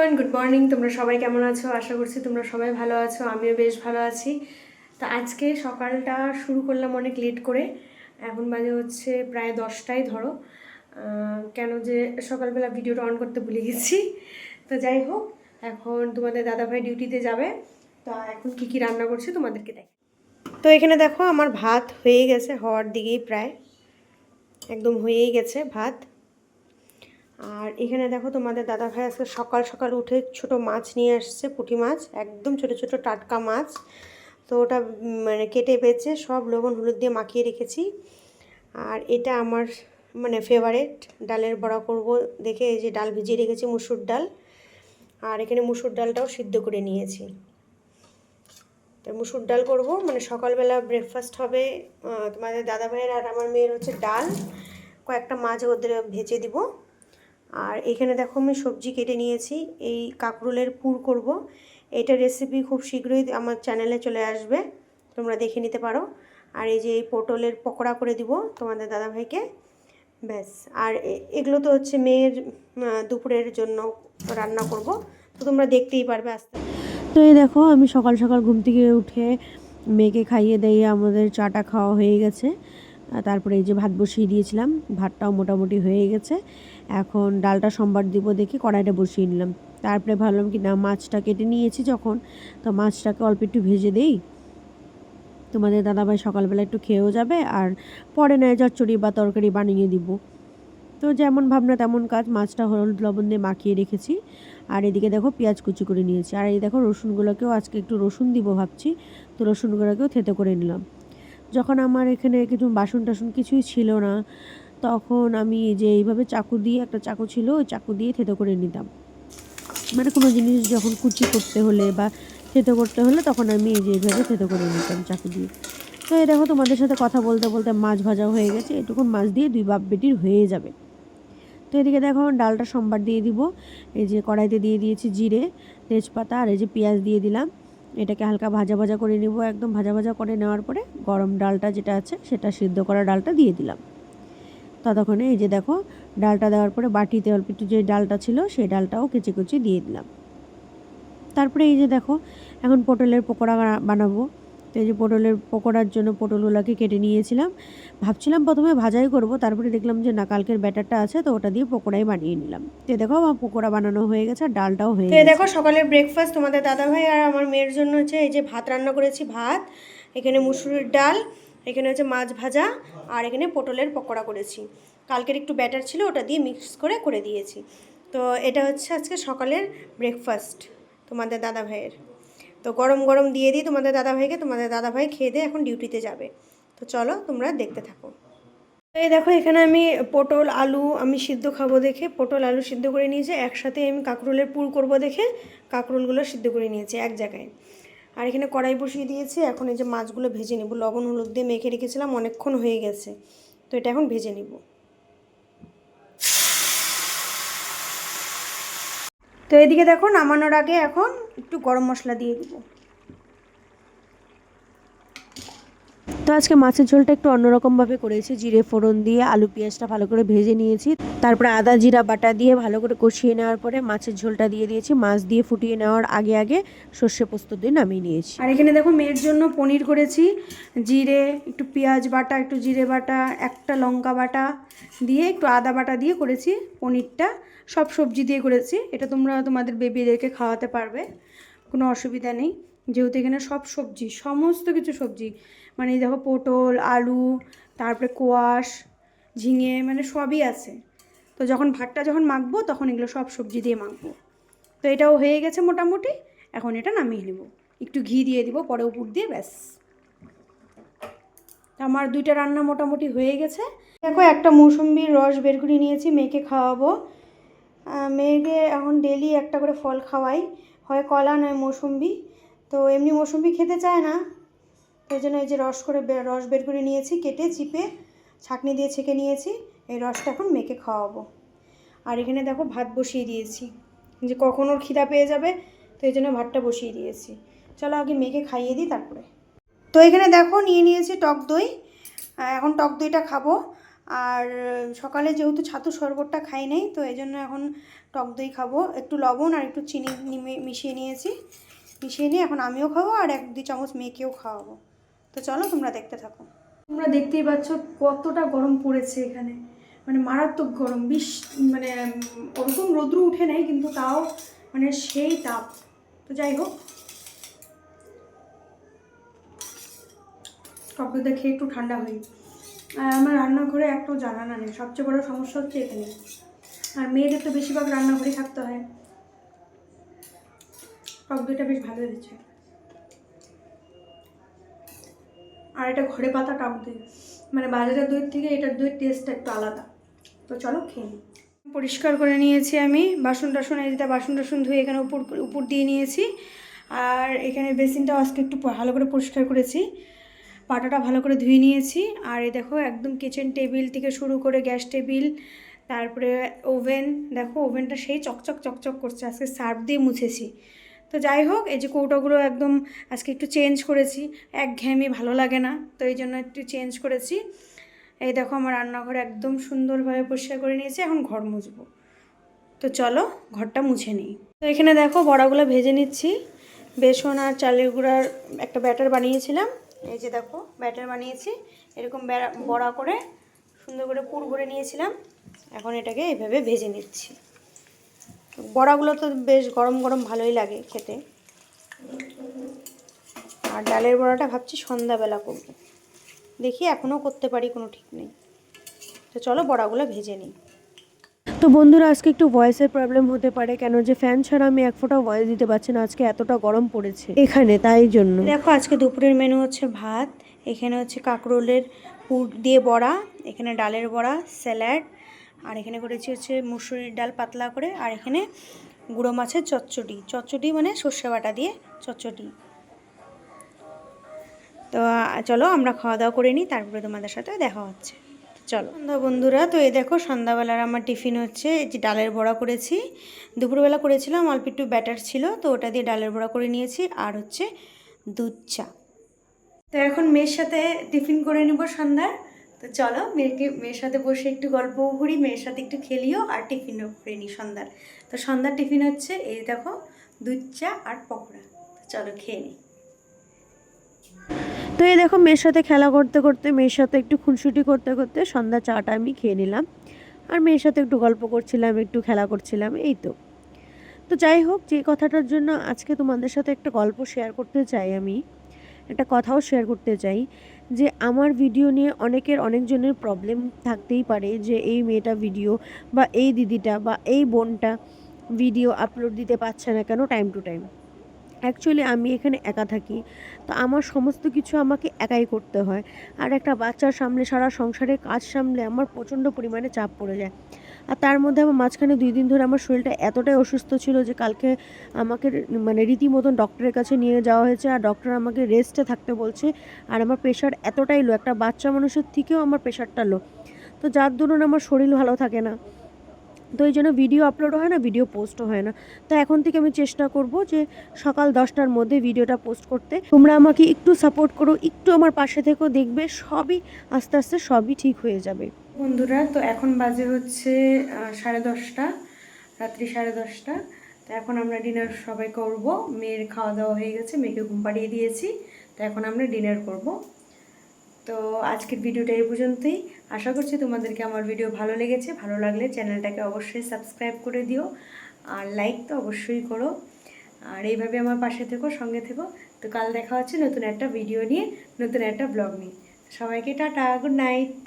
Everyone good morning তোমরা সবাই কেমন আছো? আশা করছি তোমরা সবাই ভালো আছো, আমিও বেশ ভালো আছি। তো আজকে সকালটা শুরু করলাম অনেক লেট করে। এখন বাজে হচ্ছে প্রায় দশটায় ধরো। কেন যে সকালবেলা ভিডিওটা অন করতে ভুলে গেছি। তো যাই হোক, এখন তোমাদের দাদাভাই ডিউটিতে যাবে। তো এখন কি কি রান্না করছে তোমাদেরকে দেখ। তো এখানে দেখো আমার ভাত হয়ে গেছে, হওয়ার দিকেই প্রায়। একদম হয়েই গেছে ভাত। আর এখানে দেখো তোমাদের দাদা ভাই আজকে সকাল সকাল উঠে ছোট মাছ নিয়ে আসছে পুঁটি মাছ, একদম ছোট ছোট টাটকা মাছ। তো ওটা মানে কেটে বেছে সব লবণ হলুদ দিয়ে মাখিয়ে রেখেছি। আর এটা আমার মানে ফেভারেট ডালের বড়া করব দেখে, এই যে ডাল ভিজিয়ে রেখেছি, মুসুর ডাল। আর এখানে মুসুর ডালটাও সিদ্ধ করে নিয়েছি। তো মুসুর ডাল করব মানে সকালবেলা ব্রেকফাস্ট হবে তোমাদের দাদা ভাইয়ের আর আমার মেয়ের হচ্ছে ডাল। কয়েকটা মাছ ওদের ভেজে দিব। আর এখানে দেখো আমি সবজি কেটে নিয়েছি। এই কাঁকরোলের পুর করব। এটা রেসিপি খুব শীঘ্রই আমার চ্যানেলে চলে আসবে। তোমরা দেখে নিতে পারো। আর এই যে এই পটলের পকোড়া করে দিব তোমাদের দাদাভাইকে। ব্যাস। আর এগুলো তো হচ্ছে মেয়ের দুপুরের জন্য রান্না করব। তো তোমরা দেখতেই পারবে আস্তে। তো এই দেখো আমি সকাল সকাল ঘুম থেকে উঠে মেয়েকে খাইয়ে দিয়ে আমাদের চাটা খাওয়া হয়ে গেছে। তারপরে এই যে ভাত বসিয়ে দিয়েছিলাম, ভাতটাও মোটামুটি হয়ে গেছে। এখন ডালটা সোমবার দিব দেখি কড়াইটা বসিয়ে নিলাম। তারপরে ভাবলাম কি না, মাছটা কেটে নিয়েছি যখন, তো মাছটাকে অল্প একটু ভেজে দেই। তোমাদের দাদাভাই সকালবেলা একটু খেয়েও যাবে আর পরে নেয় চচ্চড়ি বা তরকারি বানিয়ে দিব। তো যেমন ভাবনা তেমন কাজ, মাছটা হলুদ লবণ দিয়ে মাখিয়ে রেখেছি। আর এদিকে দেখো পেঁয়াজ কুচি করে নিয়েছি। আর এই দেখো রসুনগুলোকেও আজকে একটু রসুন দিব ভাবছি, তো রসুনগুলোকেও থেতে করে নিলাম। যখন আমার এখানে কিছু বাসন টাসন কিছুই ছিল না, তখন আমি যে এইভাবে চাকু দিয়ে, একটা চাকু ছিল, ওই চাকু দিয়ে থেতো করে নিতাম। মানে কোনো জিনিস যখন কুচি করতে হলে বা থেতো করতে হলে তখন আমি এই যে এইভাবে থেতো করে নিতাম চাকু দিয়ে। তো এই দেখো তোমাদের সাথে কথা বলতে বলতে মাছ ভাজা হয়ে গেছে এটুকুন মাছ দিয়ে দুই বাপ বেটির হয়ে যাবে। তো এদিকে দেখো ডালটা সোমবার দিয়ে দিব, এই যে কড়াইতে দিয়ে দিয়েছি জিরে, তেজপাতা আর এই যে পেঁয়াজ দিয়ে দিলাম। এটাকে হালকা ভাজা ভাজা করে নিব। একদম ভাজা ভাজা করে নেওয়ার পরে গরম ডালটা যেটা আছে, সেটা সিদ্ধ করা ডালটা দিয়ে দিলাম। ততক্ষণে এই যে দেখো, ডালটা দেওয়ার পরে বাটিতে অল্প একটু যে ডালটা ছিল, সেই ডালটাও কেচে কুচি দিয়ে দিলাম। তারপরে এই যে দেখো, এখন পটলের পকোড়া বানাবো। তো এই যে পটলের পকোড়ার জন্য পটলগুলোকে কেটে নিয়েছিলাম। ভাবছিলাম প্রথমে ভাজাই করব তারপরে দেখলাম যে না কালকের ব্যাটারটা আছে তো ওটা দিয়ে পকোড়াই বানিয়ে নিলাম। তো দেখো আমার পকোড়া বানানো হয়ে গেছে আর ডালটাও হয়ে গেছে। দেখো সকালের ব্রেকফাস্ট তোমাদের দাদাভাই আর আমার মেয়ের জন্য হচ্ছে এই যে ভাত রান্না করেছি ভাত এখানে মুসুরির ডাল এখানে হচ্ছে মাছ ভাজা আর এখানে পটলের পকোড়া করেছি। কালকের একটু ব্যাটার ছিল ওটা দিয়ে মিক্স করে করে দিয়েছি। তো এটা হচ্ছে আজকে সকালের ব্রেকফাস্ট তোমাদের দাদা ভাইয়ের তো গরম গরম দিয়ে দিই তোমাদের দাদা ভাইকে তোমাদের দাদা ভাই খেয়ে দিয়ে এখন ডিউটিতে যাবে। তো চলো তোমরা দেখতে থাকো। এই দেখো, এখানে আমি পটল, আলু আমি সিদ্ধ খাব দেখে। পটল, আলু সিদ্ধ করে নিয়েছি, একসাথে আমি কাঁকরোলের পুর করব দেখে। কাঁকরোলগুলো সিদ্ধ করে নিয়েছি এক জায়গায়। আর এখানে কড়াই বসিয়ে দিয়েছি, এখন এই যে মাছগুলো ভেজে নেব। লবণ, হলুদ দিয়ে মেখে রেখেছিলাম, অনেকক্ষণ হয়ে গেছে। তো এটা এখন ভেজে নেব। তো এদিকে দেখো নামানোর আগে এখন একটু গরম মশলা দিয়ে দিব। তো আজকে মাছের ঝোলটা একটু অন্যরকমভাবে করেছি। জিরে ফোড়ন দিয়ে আলু পেঁয়াজটা ভালো করে ভেজে নিয়েছি। তারপরে আদা জিরা বাটা দিয়ে ভালো করে কষিয়ে নেওয়ার পরে মাছের ঝোলটা দিয়ে দিয়েছি। মাছ দিয়ে ফুটিয়ে নেওয়ার আগে আগে সর্ষে পোস্ত দিয়ে নামিয়ে নিয়েছি। আর এখানে দেখো মেয়ের জন্য পনির করেছি। জিরে একটু পেঁয়াজ বাটা একটু জিরে বাটা একটা লঙ্কা বাটা দিয়ে একটু আদা বাটা দিয়ে করেছি পনিরটা। সব সবজি দিয়ে করেছি। এটা তোমরা তোমাদের বেবিদেরকে খাওয়াতে পারবে, কোনো অসুবিধা নেই। যেহেতু এখানে সব সবজি, সমস্ত কিছু সবজি মানে দেখো পটল, আলু, তারপরে কোয়াশ, ঝিঙে মানে সবই আছে। তো যখন ভাতটা যখন মাখবো, তখন এগুলো সব সবজি দিয়ে মাখবো। তো এটাও হয়ে গেছে মোটামুটি, এখন এটা নামিয়ে নেব। একটু ঘি দিয়ে দিব, পরে উপর দিয়ে ব্যাস। আমার দুইটা রান্না মোটামুটি হয়ে গেছে। দেখো একটা মৌসুম্বির রস বের করে নিয়েছি, মেয়েকে খাওয়াবো। মেয়েকে এখন ডেলি একটা করে ফল খাওয়াই। হয় কলা, নয় মৌসুম্বি। তো এমনি মৌসুম্বি খেতে চায় না। এই জন্য এই যে রস করে রস বের করে নিয়েছি, কেটে চিপে ছাঁকনি দিয়ে ছেঁকে নিয়েছি। এই রসটা এখন মেয়েকে খাওয়াবো। আর এখানে দেখো ভাত বসিয়ে দিয়েছি। যে কখন ওর খিদা পেয়ে যাবে, তো এই জন্য ভাতটা বসিয়ে দিয়েছি। চলো আগে মেয়েকে খাইয়ে দিই তারপরে। তো এখানে দেখো নিয়ে নিয়েছি টক দই। এখন টক দইটা খাব। আর সকালে যেহেতু ছাতু শরবতটা খাই নাই, তো এই জন্য এখন টক দই খাব। একটু লবণ আর একটু চিনি মিশিয়ে নিয়েছি। মিশিয়ে নিয়ে এখন আমিও খাব আর এক দুই চামচ মেয়েকেও খাওয়াবো। তো চলো তোমরা দেখতে থাকো। তোমরা দেখতেই পাচ্ছ কতটা গরম পড়েছে এখানে। মানে মারাত্মক গরম। বিশ মানে ওরকম রৌদ্র উঠে নেই, কিন্তু তাও মানে সেই তাপ। তো যাই হোক। টক দইটা খেয়ে একটু ঠান্ডা হই আমার রান্নাঘরে একটাও জানানা নেই। সবচেয়ে বড় সমস্যা হচ্ছে এখানে। আর মেয়েদের তো বেশিরভাগ রান্নাঘরেই থাকতে হয়। টক বেশ ভালো হয়েছে। আর এটা ঘরে পাতা টক দই মানে বাজারের দইয়ের থেকে এটার দইয়ের টেস্টটা একটু আলাদা। তো চলো খেয়ে পরিষ্কার করে নিয়েছি আমি। বাসন টাসন, এই যেটা বাসন টাসন ধুয়ে এখানে উপর উপর দিয়ে নিয়েছি। আর এখানে বেসিনটাও আজকে একটু ভালো করে পরিষ্কার করেছি। পাটাটা ভালো করে ধুয়ে নিয়েছি। আর এই দেখো, একদম কিচেন টেবিল থেকে শুরু করে গ্যাস টেবিল তারপরে ওভেন দেখো ওভেনটা সেই চকচক চকচক করছে, আজকে সার্ফ দিয়ে মুছেছি। তো যাই হোক, এই যে কৌটোগুলো একদম আজকে একটু চেঞ্জ করেছি এক ঘেয়েমি ভালো লাগে না, তো এই জন্য একটু চেঞ্জ করেছি। এই দেখো আমার রান্নাঘর একদম সুন্দরভাবে পরিষ্কার করে নিয়েছি, এখন ঘর মুছবো। তো চলো, ঘরটা মুছে নিই। তো এখানে দেখো বড়াগুলো ভেজে নিচ্ছি, বেসন আর চালের গুঁড়ার একটা ব্যাটার বানিয়েছিলাম। এই যে দেখো ব্যাটার বানিয়েছি। এরকম বেড়া- করে সুন্দর করে পুর ভরে নিয়েছিলাম। এখন এটাকে এইভাবে ভেজে নিচ্ছি। বড়াগুলো তো বেশ গরম গরম ভালোই লাগে খেতে। আর ডালের বড়াটা ভাবছি সন্ধ্যাবেলা করব। দেখি এখনও করতে পারি, কোনো ঠিক নেই। তো চলো বড়াগুলো ভেজে নিই। তো বন্ধুরা, আজকে একটু ভয়েসের প্রবলেম হতে পারে কেন যে ফ্যান ছাড়া আমি এক ফোঁটা ভয়েস দিতে পারছি না, আজকে এতটা গরম পড়েছে। এখানে, তাই জন্য। দেখো, আজকে দুপুরের মেনু হচ্ছে ভাত, এখানে হচ্ছে কাঁকরোলের পুর দিয়ে বড়া, এখানে ডালের বড়া স্যালাড আর এখানে করেছি হচ্ছে মুসুরির ডাল পাতলা করে, আর এখানে গুঁড়ো মাছের চচ্চড়ি। চচ্চড়ি মানে সর্ষে বাটা দিয়ে চচ্চড়ি। তো চলো, আমরা খাওয়া দাওয়া করে নিই, তারপরে তোমাদের সাথে দেখা হচ্ছে। চলো। সন্ধ্যা বন্ধুরা, তো এই দেখো সন্ধ্যাবেলার আমার টিফিন হচ্ছে যে ডালের বড়া করেছি। দুপুরবেলা করেছিলাম, অল্প একটু ব্যাটার ছিল, তো ওটা দিয়ে ডালের বড়া করে নিয়েছি, আর হচ্ছে দুধ চা। তো এখন মেয়ের সাথে টিফিন করে নিব সন্ধ্যার। তো চলো, মেয়েকে, মেয়ের সাথে বসে একটু গল্পও করি, মেয়ের সাথে একটু খেলিও, আর টিফিনও করে নিই সন্ধ্যার। তো সন্ধ্যার টিফিন হচ্ছে, এই দেখো দুধ চা আর পকোড়া। তো চলো খেয়ে নিই। তো এই দেখো মেয়ের সাথে খেলা করতে করতে, মেয়ের সাথে একটু খুনসুটি করতে করতে সন্ধ্যা চাটা আমি খেয়ে নিলাম। আর মেয়ের সাথে একটু গল্প করছিলাম, একটু খেলা করছিলাম, এই তো। তো যাই হোক, যে কথাটার জন্য আজকে তোমাদের সাথে একটা গল্প শেয়ার করতে চাই আমি, একটা কথাও শেয়ার করতে চাই, যে আমার ভিডিও নিয়ে অনেকের অনেকজনের প্রবলেম থাকতেই পারে যে এই মেয়েটা ভিডিও বা এই দিদিটা বা এই বোনটা ভিডিও আপলোড দিতে পারছে না কেন টাইম টু টাইম অ্যাকচুয়ালি আমি এখানে একা থাকি। তো আমার সমস্ত কিছু আমাকে একাই করতে হয়। আর একটা বাচ্চার সামনে সারা সংসারের কাজ সামলে আমার প্রচণ্ড পরিমাণে চাপ পড়ে যায়। আর তার মধ্যে আমার মাঝখানে দুই দিন ধরে আমার শরীরটা এতটাই অসুস্থ ছিল যে কালকে আমাকে মানে রীতিমতন ডক্টরের কাছে নিয়ে যাওয়া হয়েছে। আর ডক্টর আমাকে রেস্টে থাকতে বলছে। আর আমার প্রেশার এতটাই লো একটা বাচ্চা মানুষের থেকেও আমার প্রেশারটা লো তো যার দরুন আমার শরীর ভালো থাকে না। তো এই জন্য ভিডিও আপলোড হয় না ভিডিও পোস্টও হয় না। তো এখন থেকে আমি চেষ্টা করব যে সকাল দশটার মধ্যে ভিডিওটা পোস্ট করতে। তোমরা আমাকে একটু সাপোর্ট করো, একটু আমার পাশে থেকেও দেখবে, সবই আস্তে আস্তে সবই ঠিক হয়ে যাবে। বন্ধুরা, তো এখন বাজে হচ্ছে সাড়ে দশটা, রাত্রি সাড়ে দশটা। তো এখন আমরা ডিনার সবাই করব। মেয়ের খাওয়া দাওয়া হয়ে গেছে, মেয়েকে ঘুম পাড়িয়ে দিয়েছি। তো এখন আমরা ডিনার করব। তো আজকের ভিডিওটা এই পর্যন্তই। আশা করছি তোমাদেরকে আমার ভিডিও ভালো লেগেছে। ভালো লাগলে চ্যানেলটাকে অবশ্যই সাবস্ক্রাইব করে দিও আর লাইক তো অবশ্যই করো। আর এইভাবে আমার পাশে থেকো, সঙ্গে থেকো। তো কাল দেখা হচ্ছে নতুন একটা ভিডিও নিয়ে, নতুন একটা ব্লগ নিয়ে। সবাইকে টাটা, গুড নাইট।